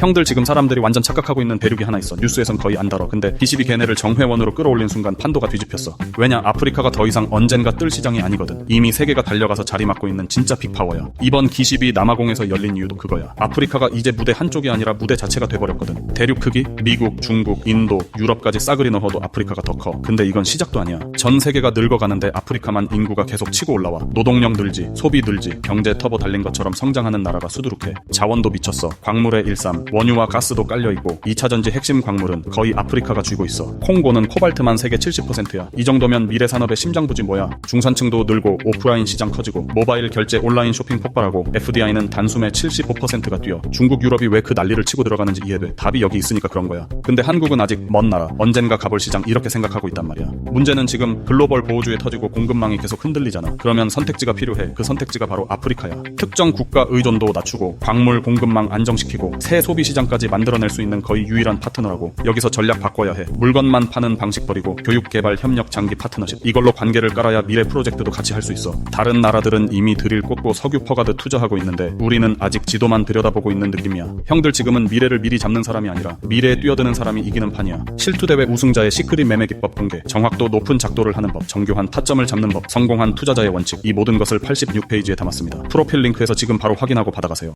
형들 지금 사람들이 완전 착각하고 있는 대륙이 하나 있어. 뉴스에선 거의 안 다뤄. 근데 DCB 걔네를 정회원으로 끌어올린 순간 판도가 뒤집혔어. 왜냐? 아프리카가 더 이상 언젠가 뜰 시장이 아니거든. 이미 세계가 달려가서 자리 맡고 있는 진짜 빅파워야. 이번 기십이 남아공에서 열린 이유도 그거야. 아프리카가 이제 무대 한쪽이 아니라 무대 자체가 돼버렸거든. 대륙 크기 미국, 중국, 인도, 유럽까지 싸그리 넣어도 아프리카가 더 커. 근데 이건 시작도 아니야. 전 세계가 늙어가는데 아프리카만 인구가 계속 치고 올라와. 노동력 늘지, 소비 늘지, 경제 터보 달린 것처럼 성장하는 나라가 수두룩해. 자원도 미쳤어. 광물의 일삼, 원유와 가스도 깔려있고 2차전지 핵심 광물은 거의 아프리카가 쥐고 있어. 콩고는 코발트만 세계 70%야. 이 정도면 미래 산업의 심장부지 뭐야. 중산층도 늘고 오프라인 시장 커지고 모바일 결제 온라인 쇼핑 폭발하고 FDI는 단숨에 75%가 뛰어. 중국 유럽이 왜 그 난리를 치고 들어가는지 이해돼. 답이 여기 있으니까 그런 거야. 근데 한국은 아직 먼 나라. 언젠가 가볼 시장 이렇게 생각하고 있단 말이야. 문제는 지금 글로벌 보호주에 터지고 공급망이 계속 흔들리잖아. 그러면 선택지가 필요해. 그 선택지가 바로 아프리카야. 특정 국가 의존도 낮추고 광물 공급망 안정시키고 새 소비 시장까지 만들어낼 수 있는 거의 유일한 파트너라고. 여기서 전략 바꿔야 해. 물건만 파는 방식 버리고 교육 개발 협력 장기 파트너십. 이걸로 관계를 깔아야 미래 프로젝트도 같이 할 수 있어. 다른 나라들은 이미 드릴 꽂고 석유 퍼가듯 투자하고 있는데 우리는 아직 지도만 들여다보고 있는 느낌이야. 형들 지금은 미래를 미리 잡는 사람이 아니라 미래에 뛰어드는 사람이 이기는 판이야. 실투대회 우승자의 시크릿 매매 기법 공개, 정확도 높은 작도를 하는 법, 정교한 타점을 잡는 법, 성공한 투자자의 원칙 이 모든 것을 86페이지에 담았습니다. 프로필 링크에서 지금 바로 확인하고 받아가세요.